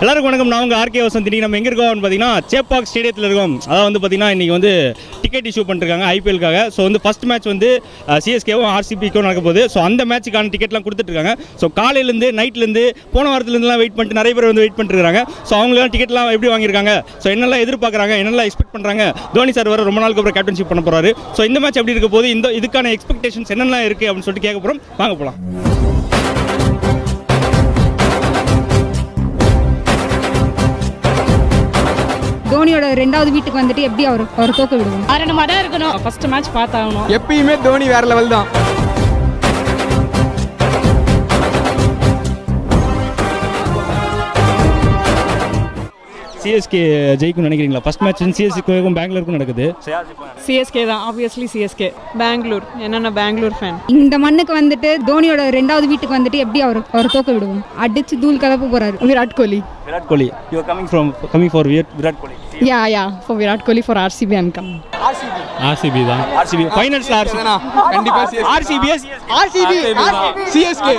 எல்லாருக்கும் வணக்கம். நான் உங்கள் ஆர்கே வசந்தி. நம்ம எங்கே இருக்கோம்னு பார்த்தீங்கன்னா சேப்பாக் ஸ்டேடியத்தில் இருக்கோம். அதாவது வந்து பார்த்தீங்கன்னா இன்றைக்கி வந்து டிக்கெட் இஷ்யூ பண்ணிருக்காங்க ஐபிஎலுக்காக ஸோ வந்து ஃபஸ்ட் மேட்ச் வந்து சிஎஸ்கேவும் ஆர்சிபிக்கும் நடக்க போகுது. ஸோ அந்த மேட்ச்சுக்கான டிக்கெட்லாம் கொடுத்துட்ருக்காங்க ஸோ காலையிலேருந்து நைட்லேருந்து போன வாரத்துலேருந்துலாம் வெயிட் பண்ணிட்டு நிறைய பேர் வந்து வெயிட் பண்ணிட்டுருக்காங்க ஸோ அவங்களாம் டிக்கெட்லாம் எப்படி வாங்கியிருக்காங்க? ஸோ என்னெல்லாம் எதிர்பார்க்குறாங்க? என்னெல்லாம் எக்ஸ்பெக்ட் பண்ணுறாங்க தோனி சார் வர ரொம்ப நாளுக்கு அப்புறம் கேப்டன்ஷிப் பண்ண போகிறாரு ஸோ இந்த மேட்ச் எப்படி இருக்க போது இந்த இதுக்கான எக்ஸ்பெக்டேஷன்ஸ் என்னெல்லாம் இருக்குது அப்படின்னு சொல்லிட்டு கேட்க போகிறோம் வாங்க போகலாம் தோனியோட ரெண்டாவது வீட்டுக்கு வந்துட்டு எப்படி அவர் அவர் தோக்க விடுவோம் ஆரணமாக தான் இருக்கணும். ஃபர்ஸ்ட் மேட்ச் பார்த்தாகணும். எப்பயுமே தோனி வேற லெவல் தான். சிஎஸ்கே ஜெயிக்கும்னு நினைக்கிறீங்களா? ஃபஸ்ட் மேட்ச் சிஎஸ்கேக்கும் பெங்களூருக்கும் நடக்குது. சிஎஸ்கே தான் ஆப்வியஸ்லி சிஎஸ்கே பெங்களூர் என்னென்ன பெங்களூர் ஃபேன் இந்த மண்ணுக்கு வந்துட்டு தோனியோட ரெண்டாவது வீட்டுக்கு வந்துட்டு எப்படி அவர் அவர் தோக்க விடுவோம் அடிச்சு தூள் கலப்ப போறாரு. Virat Kohli. Virat Kohli. You coming from coming for Virat Kohli ya ya for Virat Kohli for RCB I'm come RCB தான் ஆர்சிபி ஃபைனல்ஸ்ல ஆர்சிபி கண்டிப்பா RCB RCB CSK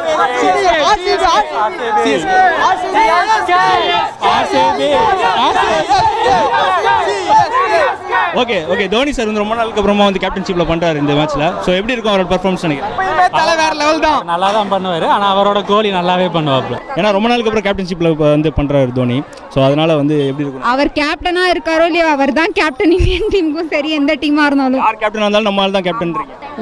okay okay Dhoni sir வந்து ரொம்ப நாளுக்கு அப்புறமா வந்து கேப்டன்ஷிப்ல பண்றாரு இந்த மேட்ச்ல ஸோ எப்படி இருக்கும் அவரோட பர்ஃபார்மன்ஸ் நினைக்கிறேன் தலை வேற லெவல் தான். நல்லா தான் பண்ணுவார் ஆனால் அவரோட கோலி நல்லாவே பண்ணுவாப்ல ஏன்னா ரொம்ப நாளுக்கு அப்புறம் கேப்டன்ஷிப்ல வந்து பண்றாரு தோனி. ஸோ அதனால வந்து எப்படி இருக்கும்? அவர் கேப்டனா இருக்காரோ இல்லையோ அவர் தான் கேப்டன் இந்தியன் டீமுக்கும் சரி எந்த டீமா இருந்தாலும். யார் கேப்டன் வந்தாலும் நம்ம தான் கேப்டன்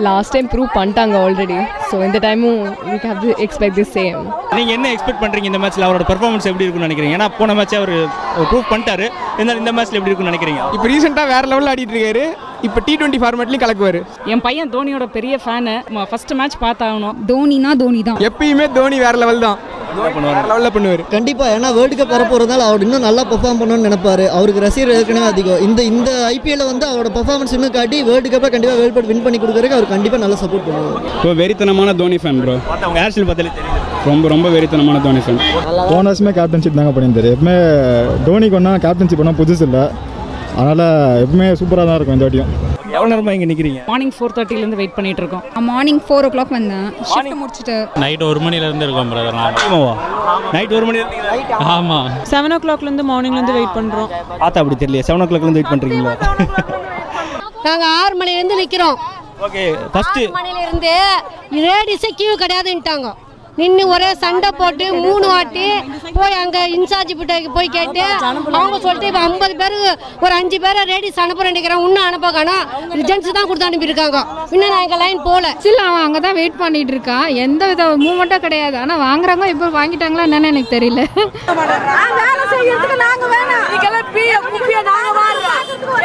லாஸ்ட் டைம் ப்ரூவ் பண்ணிட்டாங்க ஆல்ரெடி ஸோ இந்த டைமும் we have to expect the same நீங்க என்ன எக்ஸ்பெக்ட் பண்றீங்க இந்த மேட்ச்ல அவரோட பர்ஃபார்மன்ஸ் எப்படி இருக்கும்னு நினைக்கிறீங்க? ஏன்னா போன மேட்ச் அவர் ப்ரூவ் பண்ணிட்டாரு. இருந்தாலும் இந்த மேட்ச்ல எப்படி இருக்கும்னு நினைக்கிறீங்க? இப்போ ரீசெண்டாக வேற லெவலில் ஆடிட்டு இருக்காரு. இப்போ டி டுவெண்ட்டி ஃபார்மேட்லையும் கலக்குவார். என் பையன் தோனியோட பெரிய ஃபேனு ஃபர்ஸ்ட் மேட்ச் பார்த்தாகணும். தோனினா தோனி தான் எப்பயுமே தோனி வேற லெவல் தான். லெவலில் பண்ணுவார். கண்டிப்பாக ஏன்னா வேர்ல்டு கப் வரப்போகிறதால அவர் இன்னும் நல்லா பெர்ஃபார்ம் பண்ணணும்னு நினைப்பாரு. அவருக்கு ரசிகர் ஏற்கனவே அதிகம். இந்த இந்த ஐபிஎல்ல வந்து அவரோட பெர்ஃபார்மன்ஸ் இன்னும் காட்டி வேர்ல்டு கப்பில் கண்டிப்பாக வேர்ல்டு கப் வின் பண்ணி கொடுக்குறதுக்கு அவர் கண்டிப்பாக நல்லா சப்போர்ட் பண்ணுவார். இப்போ வெறித்தனமான தோனி ஃபேன் ப்ரோ. பார்த்தவங்க ஏர்செல் பார்த்தாலே ரொம்ப ரொம்ப வெறித்தனமான தோனி ஃபேன் போன வருஷமே கேப்டன்ஷிப் தாங்க பண்ணியிருந்தாரு. எப்பவுமே தோனிக்கு ஒன்றா கேப்டன்ஷிப் பண்ணால் புதுசு இல்லை அதனால் எப்பவுமே சூப்பராக தான் இருக்கும் இந்த வாட்டியும். எவ்வளோ நேரமா இங்க நிக்கிறீங்க? மார்னிங் ஃபோர் தேர்ட்டிலேருந்து வெயிட் பண்ணிட்டு இருக்கோம். மார்னிங் ஃபோர் ஓ கிளாக் வந்தேன். ஷிஃப்ட் முடிச்சுட்டு நைட் ஒரு மணிலேருந்து இருக்கோம் பிரதர் ஆமாவா நைட் ஒரு மணி? ஆமாம் செவன் ஓ கிளாக்லேருந்து மார்னிங்லேருந்து வெயிட் பண்ணுறோம் பார்த்தா அப்படி தெரியல செவன் ஓ கிளாக்ல இருந்து வெயிட் பண்றீங்களா? நாங்கள் ஆறு மணிலேருந்து நிற்கிறோம் ஓகே ஃபர்ஸ்ட் ஆறு மணிலேருந்து லேடிஸே கியூ கிடையாதுன்ட்டாங்க நின்று ஒரே சண்டை போட்டு மூணு வாட்டி போய் அங்கே இன்சார்ஜ் கிட்ட போய் கேட்டு அவங்க சொல்லிட்டு இப்போ ஐம்பது பேர் ஒரு அஞ்சு பேரை லேடிஸ் அனுப்ப நினைக்கிறேன். இன்னும் அனுப்ப காணோம் ஜென்ஸ் தான் கொடுத்து அனுப்பியிருக்காங்க. இன்னும் நான் எங்கள் லைன் போகல ஸ்டில் அவன் அங்கே தான் வெயிட் பண்ணிட்டு இருக்கான் எந்த வித மூமெண்ட்டும் கிடையாது. ஆனால் வாங்குறாங்க இப்போ வாங்கிட்டாங்களா என்னன்னு எனக்கு தெரியல.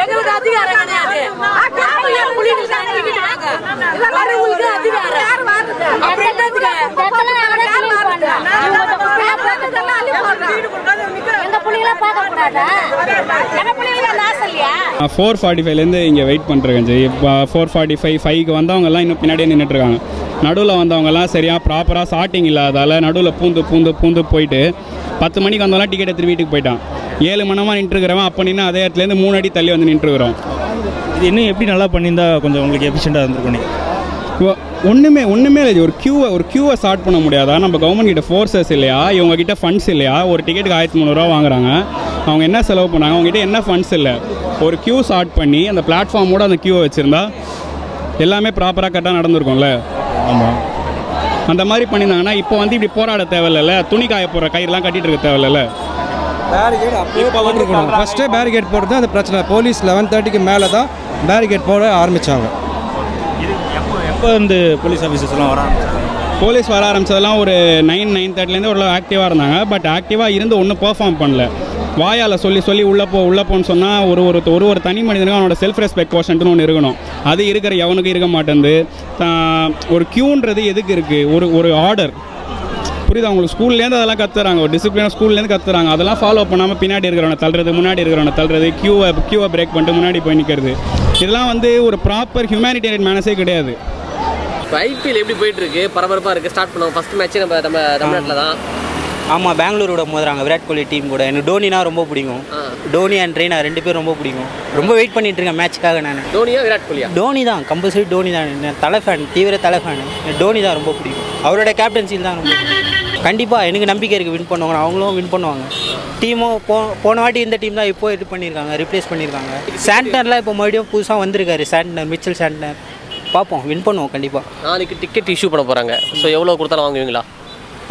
எங்களுக்கு அதிகாரம் கிடையாது. ஃபோர் ஃபார்ட்டி ஃபைவ்லேருந்து இங்கே வெயிட் பண்ணுறேன் ஜெய் இப்போ ஃபோர் ஃபார்ட்டி ஃபைவ் ஃபைவ்க்கு வந்தவங்கலாம் இன்னும் பின்னாடியே நின்றுட்டுருக்காங்க நடுவில் வந்தவங்கலாம் சரியாக ப்ராப்பராக ஸ்டார்டிங் இல்லாதால நடுவில் பூந்து பூந்து பூந்து போயிட்டு பத்து மணிக்கு வந்தவங்களாம் டிக்கெட் எடுத்து வீட்டுக்கு போயிட்டான். ஏழு மணமாக நின்றுக்கிறவன் அப்போ நின்று அதே இடத்துலேருந்து மூணு அடி தள்ளி வந்து நின்றுக்கிறோம் இது இன்னும் எப்படி நல்லா பண்ணியிருந்தா கொஞ்சம் உங்களுக்கு எஃபிஷியண்டாக இருந்திருக்கும் நீங்க? இப்போ ஒன்றுமே ஒன்றுமே இல்லை. ஒரு க்யூவை ஒரு க்யூவை ஸ்டார்ட் பண்ண முடியாதா? நம்ம கவர்மெண்ட் கிட்ட ஃபோர்ஸஸ் இல்லையா? இவங்க கிட்ட ஃபண்ட்ஸ் இல்லையா? ஒரு டிக்கெட்டுக்கு ஆயிரத்தி முந்நூறுரூவா வாங்குறாங்க. அவங்க என்ன செலவு பண்ணாங்க? அவங்ககிட்ட என்ன ஃபண்ட்ஸ் இல்லை. ஒரு க்யூ ஸ்டார்ட் பண்ணி அந்த பிளாட்ஃபார்மோட அந்த க்யூவை வச்சுருந்தா எல்லாமே ப்ராப்பராக கரெக்டாக நடந்திருக்கும்ல? ஆமாம் அந்த மாதிரி பண்ணியிருந்தாங்கன்னா இப்போ வந்து இப்படி போராட தேவையில்ல துணி காய போடுற கயிறுலாம் கட்டிட்டு இருக்க தேவையில்ல ஃபஸ்ட்டே பேரிகேட் போடுறது அந்த பிரச்சனை. போலீஸ் லெவன் தேர்ட்டிக்கு மேலே தான் பேரிகேட் போட ஆரம்பித்தாங்க இது எப்போ எப்போ இந்த போலீஸ் ஆஃபீஸர்ஸ்லாம் வராங்க போலீஸ் வர ஆரம்பிச்சதெல்லாம் ஒரு நைன் நைன் தேர்ட்டிலேருந்து ஓரளவு ஆக்டிவாக இருந்தாங்க. பட் ஆக்டிவாக இருந்து ஒன்றும் பெர்ஃபார்ம் பண்ணல. வாயால் சொல்லி சொல்லி உள்ளே போ உள்ளே போன்னு சொன்னால் ஒரு ஒரு ஒரு ஒரு தனி மனிதனுக்கு அவனோட செல்ஃப் ரெஸ்பெக்ட் கோஷன்ட்னு ஒன்று இருக்கணும். அது இருக்கிற எவனுக்கும் இருக்க மாட்டேங்குது ஒரு க்யூன்றது எதுக்கு இருக்குது ஒரு ஒரு ஆர்டர் புரியுது? அவங்களுக்கு ஸ்கூல்லேருந்து அதெல்லாம் கத்துறாங்க. ஒரு டிசிப்ளினாக ஸ்கூல்லேருந்து கத்துறாங்க. அதெல்லாம் ஃபாலோ பண்ணாமல் பின்னாடி இருக்கிறவனை தள்ளுறது முன்னாடி இருக்கிறவனை தள்ளுறது க்யூவை க்யூவை பிரேக் பண்ணிட்டு முன்னாடி போய் நிற்கிறது இதெல்லாம் வந்து ஒரு ப்ராப்பர் ஹியூமனிடேரியன் மேனஸே கிடையாது. ஐபிஎல் எப்படி போயிட்டு இருக்கு? பரபரப்பாக இருக்குது ஸ்டார்ட் பண்ணுவோம். ஃபஸ்ட் மேட்ச் நம்ம நம்ம தமிழ்நாட்டில் தான் ஆமாம் பெங்களூரோட மோதுறாங்க. விராட் கோலி டீம் கூட. எனக்கு டோனினா ரொம்ப பிடிக்கும். டோனி அண்ட் ரெய்னா ரெண்டு பேரும் ரொம்ப பிடிக்கும். ரொம்ப வெயிட் பண்ணிட்டு இருக்கேன் மேட்ச்க்காக நான். தோனியா விராட் கோலியா? டோனி தான். கம்பல்சரி டோனி தான். நான் தலை ஃபேன் தீவிர தலை ஃபேன் டோனி தான் ரொம்ப பிடிக்கும். அவரோட கேப்டன்சியில் தான் ரொம்ப பிடிக்கும். கண்டிப்பாக எனக்கு நம்பிக்கை இருக்குது வின் பண்ணுவாங்க. அவங்களும் வின் பண்ணுவாங்க. டீமும் போ போன வாட்டி இந்த டீம் தான் இப்போ இது பண்ணியிருக்காங்க ரிப்ளேஸ் பண்ணியிருக்காங்க. சாண்ட்னர்லாம் இப்போ மறுபடியும் புதுசாக வந்திருக்காரு. சாண்ட்னர் மிச்சல் சாண்ட்னர் பார்ப்போம் வின் பண்ணுவோம் கண்டிப்பாக நாளைக்கு டிக்கெட் இஷ்யூ பண்ண போகிறாங்க ஸோ எவ்வளோ கொடுத்தாலும் வாங்குவீங்களா?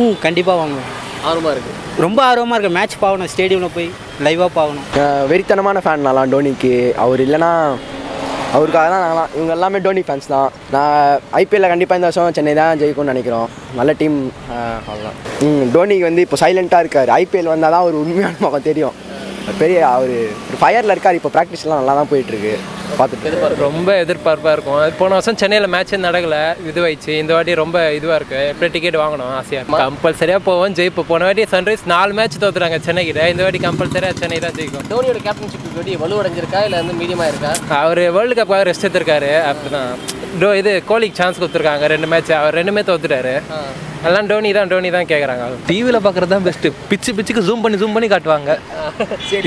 ம் கண்டிப்பாக வாங்குவேன் ஆர்வமாக இருக்குது ரொம்ப ஆர்வமாக இருக்குது மேட்ச் பார்க்கணும் ஸ்டேடியமில் போய் லைவாக பார்க்கணும் வெறித்தனமான ஃபேன் நான்லாம் டோனிக்கு. அவர் இல்லைன்னா அவருக்காக தான் நாங்களாம் இவங்க எல்லாமே டோனி ஃபேன்ஸ் தான். நான் ஐபிஎல்லில் கண்டிப்பாக இந்த வருஷம் சென்னை தான் ஜெயிக்கும்னு நினைக்கிறோம். நல்ல டீம் அவ்வளோதான் ம் டோனிக்கு வந்து இப்போ சைலண்ட்டாக இருக்கார். ஐபிஎல் வந்தால் தான் ஒரு உண்மையான முகம் தெரியும். பெரிய அவர் ஒரு ஃபயரில் இருக்கார். இப்போ ப்ராக்டிஸ்லாம் நல்லா தான் போயிட்டுருக்கு பார்த்துட்டு ரொம்ப எதிர்பார்ப்பாக இருக்கும். போன வருஷம் சென்னையில் மேட்ச்சே நடக்கல. இதுவாயிடுச்சு இந்த வாட்டி ரொம்ப இதுவாக இருக்கு. எப்படி டிக்கெட் வாங்கணும் ஆசையாக இருக்கு. கம்பல்சரியாக போவோம் ஜெயிப்போம். போன வாட்டி சன்ரைஸ் நாலு மேட்ச் தோத்துறாங்க சென்னைக்கிட்ட இந்த வாட்டி கம்பல்சரியாக சென்னை தான் ஜெயிக்கும். தோனியோட கேப்டன்ஷிப் வலுவடைஞ்சிருக்கா? இல்லை வந்து மீடியமாக இருக்கா? அவர் வேர்ல்டு கப்பாக ரெஸ்ட் எடுத்திருக்காரு. அப்படிதான். டோ இது கோலிக்கு சான்ஸ் கொடுத்துருக்காங்க. ரெண்டு மேட்ச் அவர் ரெண்டுமே தோத்துட்டாரு. எல்லாம் டோனி தான் டோனி தான் கேட்குறாங்க டிவியில் பார்க்குறது தான் பெஸ்ட்டு பிச்சு பிச்சுக்கு ஜூம் பண்ணி ஜூம் பண்ணி காட்டுவாங்க.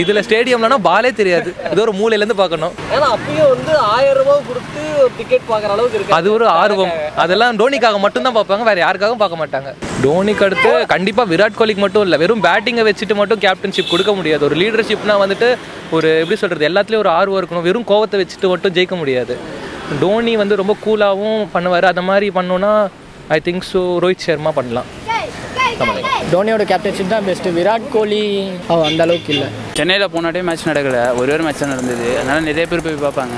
இதில் ஸ்டேடியம்லனா பாலே தெரியாது. ஏதோ ஒரு மூலையிலேருந்து பார்க்கணும். ஏன்னா அப்பயும் வந்து ஆயிரம் ரூபாய் கொடுத்து டிக்கெட் பார்க்குற அளவுக்கு இருக்கு அது ஒரு ஆர்வம். அதெல்லாம் டோனிக்காக மட்டும்தான் பார்ப்பாங்க. வேற யாருக்காகவும் பார்க்க மாட்டாங்க. டோனிக்கு அடுத்து கண்டிப்பாக விராட் கோலிக்கு மட்டும் இல்லை வெறும் பேட்டிங்கை வச்சுட்டு மட்டும் கேப்டன்ஷிப் கொடுக்க முடியாது. ஒரு லீடர்ஷிப்னா வந்துட்டு ஒரு எப்படி சொல்கிறது எல்லாத்துலேயும் ஒரு ஆர்வம் இருக்கணும். வெறும் கோவத்தை வச்சுட்டு மட்டும் ஜெயிக்க முடியாது. டோனி வந்து ரொம்ப கூலாகவும் பண்ணுவார். அந்த மாதிரி பண்ணோன்னா I think so Rohit Sharma பண்ணலாம். டோனியோட கேப்டன்ஷிப் தான் பெஸ்ட்டு விராட் கோலி அந்த அளவுக்கு இல்லை. சென்னையில் போனாட்டே மேட்ச் நடக்கல. ஒரே ஒரு மேட்ச் தான் நடந்தது. அதனால் நிறைய பேர் போய் பார்ப்பாங்க.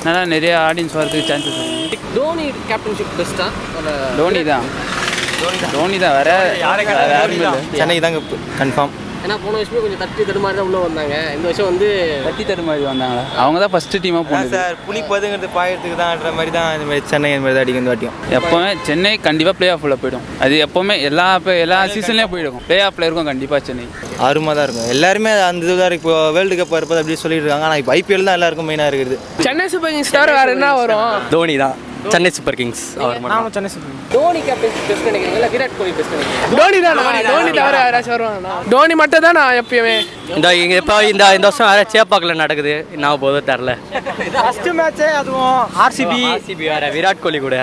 அதனால் நிறைய ஆடியன்ஸ் வரதுக்கு சான்சஸ் தோனி கேப்டன்ஷிப் பெஸ்ட்டா டோனி தான் டோனி தான் வேற யாருமே சென்னை தாங்க கன்ஃபார்ம் ஏன்னா போன வருஷமே கொஞ்சம் தட்டி தடுமாறி தான் உள்ள வந்தாங்க. இந்த வருஷம் வந்து தட்டி தடுமாறி வந்தாங்களா? அவங்க தான் ஃபர்ஸ்ட் டீமாக போனது. சார் புலி பதுங்கிறது பாயறதுக்கு தான்ன்ற மாதிரி தான் இந்த மாதிரி சென்னை இந்த மாதிரி தான் அடிக்கும் இந்த வாட்டியும். எப்போவுமே சென்னை கண்டிப்பாக ப்ளே ஆஃபில் போயிடும். அது எப்போவுமே எல்லா இப்போ எல்லா சீசன்லேயும் போயிடும் ப்ளே ஆஃபில் இருக்கும் கண்டிப்பாக சென்னை. அருமா தான் இருக்கும். எல்லாருமே அந்த இதுதான் இப்போ வேர்ல்டு கப் இருப்பது அப்படி சொல்லிட்டு இருக்காங்க. ஆனால் இப்போ ஐபிஎல் தான் எல்லாருக்கும் மெயினாக இருக்குது. சென்னை சூப்பர் கிங்ஸ் தவிர வேற என்ன வரும்? தோனி தான். சென்னை சூப்பர் கிங்ஸ் அவர் நாம Chennai super Dhoni captaincy best நினைக்கிறீங்களா? விராட் கோலி பெஸ்ட் நினைக்கிறீங்க டோனி தான்? டோனி தவிர யாராச்சும் வருவாங்கண்ணா டோனி மட்டும் தான் நான் எப்பயுமே? இந்த இங்கே இப்போ இந்த இந்த வருஷம் வேறு சேப்பாக்கில் நடக்குது என்ன போதும் தெரில ஃபர்ஸ்ட் மேட்சே அதுவும் ஆர்சிபி ஆர்சிபி வேறு விராட் கோலி கூட.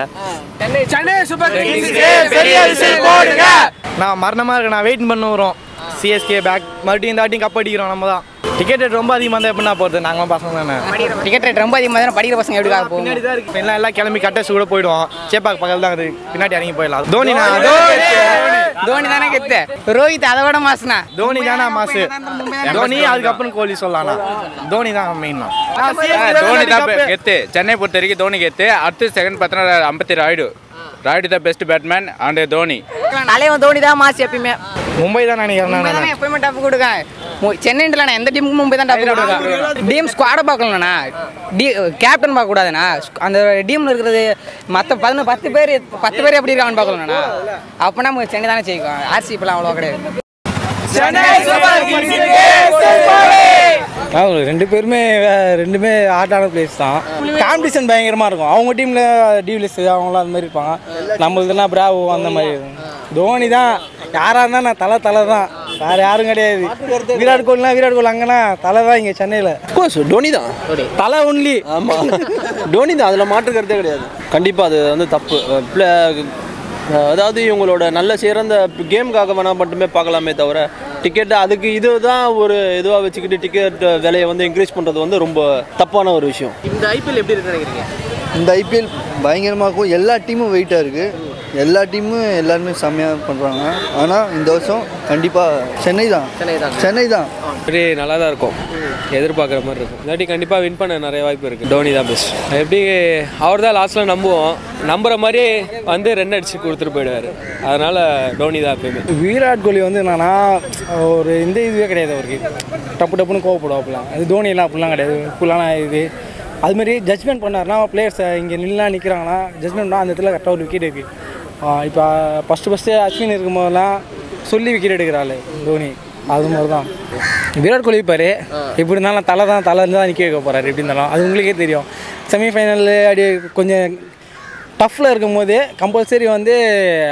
Chennai Chennai super kings. நான் மரணமாக இருக்கு நான் வெயிட் பண்ண வரோம் சிஎஸ்கே பேக் மறுபடியும் இந்த வாட்டியும் கப் அடிக்கிறோம் நம்ம தான். டிக்கெட் ரேட் ரொம்ப அதிகமாக இருந்தால் எப்படின்னா போகிறது நாங்கள் பசங்க தானே. டிக்கெட் ரேட் ரொம்ப அதிகமாக தான் படிக்கிற பசங்க எப்படி போகும்? பின்னாடி தான் இருக்கு. எல்லாம் எல்லாம் கிளம்பி கட்டஸ் கூட போயிடுவோம் சேப்பாக்கு பக்கத்தில் தான் இருக்குது பின்னாடி இறங்கி போயிடலாம். தோனி தோனி தானே. கெத்து. ரோஹித் அதை விட மாசுனா தோனி தானே மாசு? தோனி அதுக்கப்புறம் கோலி சொல்லலாம் தோனி தான் மெயின் தோனி தான் கெத்து. சென்னை பொறுத்த வரைக்கும் தோனி கெத்து. அடுத்து செகண்ட் பார்த்தோன்னா அம்பத்தி ராயுடு ராயுடு தான் பெஸ்ட் பேட்மேன் அண்ட் தோனி. தலைவன் தோனி தான் மாசு எப்பயுமே. மும்பை தான் நினைக்கிறேன் நான் எப்பயுமே டஃப் கொடுக்கேன் சென்னைன்ல எந்த டீமுக்கும் மும்பை தான் டஃப் கொடுக்கேன் டீம் ஸ்குவாட பார்க்கலண்ணா டி கேப்டன் பார்க்க கூடாதுண்ணா. அந்த டீம்ல இருக்கிறது மற்ற பதினொன்று பத்து பேர் பத்து பேர் எப்படி இருக்காங்கன்னு பார்க்கலண்ணா அப்போனா நம்ம சென்னை தானே ஜெயிக்கும். ஆர்சிபிலாம் அவ்வளோ கிடையாது. ரெண்டு பேருமே வே- ரெண்டுமே ஆட்டான பிளேஸ் தான். காம்படிஷன் பயங்கரமாக இருக்கும். அவங்க டீமில் டிவிலிஸ் அவங்களாம் அந்த மாதிரி இருப்பாங்க. நம்ம இதெல்லாம் பிராவோ அந்த மாதிரி தோனி தான். யாராக இருந்தால் நான் தலை தலை தான். வேறு யாரும் கிடையாது. விராட் கோலினா விராட் கோலி அங்கேனா தலை தான் இங்கே சென்னையில். கோர்ஸ் டோனி தான். தலை ஒன்லி ஆமாம் டோனி தான். அதில் மாற்று கருத்தே கிடையாது. கண்டிப்பாக அது வந்து தப்பு. பிளே அதாவது இவங்களோட நல்ல சிறந்த கேமுக்காக வேணால் மட்டுமே பார்க்கலாமே தவிர டிக்கெட் அதுக்கு இது தான் ஒரு இதுவாக வச்சுக்கிட்டு டிக்கெட் விலையை வந்து இன்க்ரீஸ் பண்ணுறது வந்து ரொம்ப தப்பான ஒரு விஷயம். இந்த ஐபிஎல் எப்படி இருக்குன்னு நினைக்கிறீங்க? இந்த ஐபிஎல் பயங்கரமாக இருக்கும் எல்லா டீமும் வெயிட்டாக இருக்குது எல்லா டீமும் எல்லாருமே செம்மையாக பண்ணுறாங்க ஆனால் இந்த வருஷம் கண்டிப்பாக சென்னை தான். சென்னை தான். சென்னை தான். எப்படி நல்லா தான் இருக்கும். எதிர்பார்க்குற மாதிரி இருக்கும். இல்லாட்டி கண்டிப்பாக வின் பண்ண நிறைய வாய்ப்பு இருக்குது டோனி தான் பெஸ்ட் எப்படி அவர் தான் லாஸ்ட்டில் நம்புவோம். நம்புற மாதிரி வந்து ரன் அடிச்சு கொடுத்துட்டு போயிடுவார். அதனால் டோனி தான் எப்பயுமே. விராட் கோலி வந்து என்னன்னா ஒரு இந்த இதுவே கிடையாது அவருக்கு. டப்பு டப்புன்னு கோவப்படுவாப்புலாம் அது தோனியெல்லாம் அப்படிலாம் கிடையாது. ஃபுல்லான இது அதுமாரி ஜட்ஜ்மெண்ட் பண்ணார்னா பிளேயர்ஸ் இங்கே நில்லாம் நிற்கிறாங்கன்னா ஜட்ஜ்மெண்ட் அந்த இடத்துல கரெக்டாக ஒரு விக்கெட் இருக்குது இப்போ ஃபஸ்ட்டு ஃபஸ்ட்டு அஸ்வின் இருக்கும்போதெல்லாம் சொல்லி விக்கெட் எடுக்கிறாள் தோனி. அது மாதிரி தான் விராட் கோலி பாரு எப்படி இருந்தாலும் தலை தான் தலை தான் நிற்க வைக்க போகிறாரு எப்படி இருந்தாலும். அது உங்களுக்கே தெரியும். செமிஃபைனல் அப்படி கொஞ்சம் டஃப்பில் இருக்கும்போது கம்பல்சரி வந்து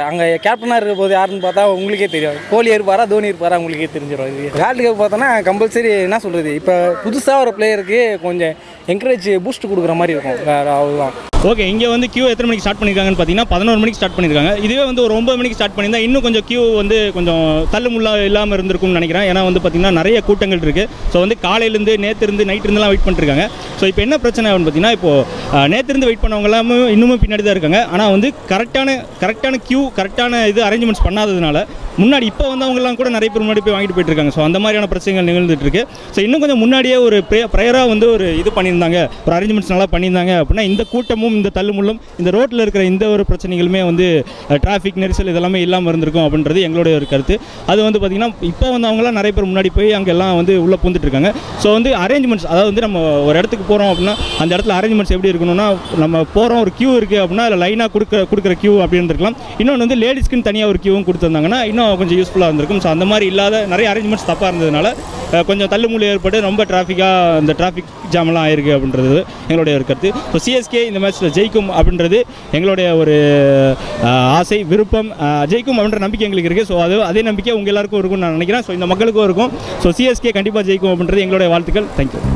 அங்கே கேப்டனாக இருக்க போது யாருன்னு பார்த்தா உங்களுக்கே தெரியும். கோலி இருப்பாரா தோனி இருப்பாரா உங்களுக்கே தெரிஞ்சிடும் இது. வேர்ல்டு கப் பார்த்தோன்னா கம்பல்சரி என்ன சொல்கிறது இப்போ புதுசாக ஒரு பிளேயருக்கு கொஞ்சம் என்கரேஜ் பூஸ்ட் கொடுக்குற மாதிரி இருக்கும். வேறு அவ்வளோதான் ஓகே இங்கே வந்து கியூ எத்தனை மணிக்கு ஸ்டார்ட் பண்ணியிருக்காங்கன்னு பார்த்தீங்கன்னா பதினோரு மணிக்கு ஸ்டார்ட் பண்ணியிருக்காங்க இதுவே வந்து ஒரு ஒன்பது மணிக்கு ஸ்டார்ட் பண்ணியிருந்தா இன்னும் கொஞ்சம் கியூ வந்து கொஞ்சம் தள்ளுமுள்ளா இல்லாமல் இருந்திருக்கும்னு நினைக்கிறேன். ஏன்னா வந்து பார்த்தீங்கன்னா நிறைய கூட்டங்கள் இருக்குது ஸோ வந்து காலையிலேருந்து நேற்று இருந்து நைட் வெயிட் பண்ணிருக்காங்க. ஸோ இப்போ என்ன பிரச்சனை அப்படின்னு பார்த்தீங்கன்னா இப்போ நேற்று இருந்து வெயிட் பண்ணவங்க எல்லாமே இன்னுமும் பின்னாடி தான் இருக்காங்க. ஆனால் வந்து கரெக்டான கரெக்டான கியூ கரெக்டான இது அரேஞ்ச்மெண்ட்ஸ் பண்ணாததுனால முன்னாடி இப்போ வந்தவங்கலாம் கூட நிறைய பேர் முன்னாடி போய் வாங்கிட்டு போயிட்டு இருக்காங்க ஸோ அந்த மாதிரியான பிரச்சனைகள் நிகழ்ந்துட்டு இருக்கு ஸோ இன்னும் கொஞ்சம் முன்னாடியே ஒரு ப்ரேயராக வந்து ஒரு இது பண்ணியிருந்தாங்க. ஒரு அரேஞ்ச்மெண்ட்ஸ் நல்லா பண்ணியிருந்தாங்க. அப்படின்னா இந்த கூட்டமும் இந்த தள்ளுமுள்ளும் இந்த ரோட்டில் இருக்கிற இந்த ஒரு பிரச்சனைகளுமே வந்து டிராஃபிக் நெரிசல் இதெல்லாமே இல்லாமல் இருந்திருக்கும் அப்படின்றது எங்களுடைய ஒரு கருத்து. அது வந்து பார்த்திங்கன்னா இப்போ வந்தவங்களாம் நிறைய பேர் முன்னாடி போய் அங்கே எல்லாம் வந்து உள்ளே பூந்துட்டு இருக்காங்க ஸோ வந்து அரேஞ்ச்மெண்ட்ஸ் அதாவது வந்து நம்ம ஒரு இடத்துக்கு போகிறோம் அப்படின்னா அந்த இடத்துல அரேஞ்ச்மெண்ட்ஸ் எப்படி இருக்கணும்னா நம்ம போகிறோம் ஒரு கியூ இருக்குது அப்படின்னா அதில் லைனாக கொடுக்க கொடுக்குற கியூ அப்படின்னு இருக்கலாம் இன்னொன்று வந்து லேடிஸ்க்குன்னு தனியாக ஒரு கியூவும் கொடுத்துருந்தாங்கன்னா இன்னும் கொஞ்சம் யூஸ்ஃபுல்லாக இருந்திருக்கும். ஸோ அந்த மாதிரி இல்லாத நிறைய அரேஞ்ச்மெண்ட்ஸ் தப்பாக இருந்ததுனால கொஞ்சம் தள்ளுமூலி ஏற்பட்டு ரொம்ப டிராஃபிக்காக இந்த டிராஃபிக் ஜாம்லாம் ஆயிருக்கு அப்படின்றது எங்களுடைய ஒரு கருத்து. ஸோ சிஎஸ்கே இந்த மேட்ச்சில் ஜெயிக்கும் அப்படின்றது எங்களுடைய ஒரு ஆசை விருப்பம். ஜெயிக்கும் அப்படின்ற நம்பிக்கை எங்களுக்கு இருக்குது ஸோ அது அதே நம்பிக்கை உங்கள் எல்லாருக்கும் இருக்கும்னு நான் நினைக்கிறேன். ஸோ இந்த மக்களுக்கும் இருக்கும். ஸோ சிஎஸ்கே கண்டிப்பாக ஜெயிக்கும் அப்படின்றது எங்களுடைய வாழ்த்துக்கள். தேங்க்யூ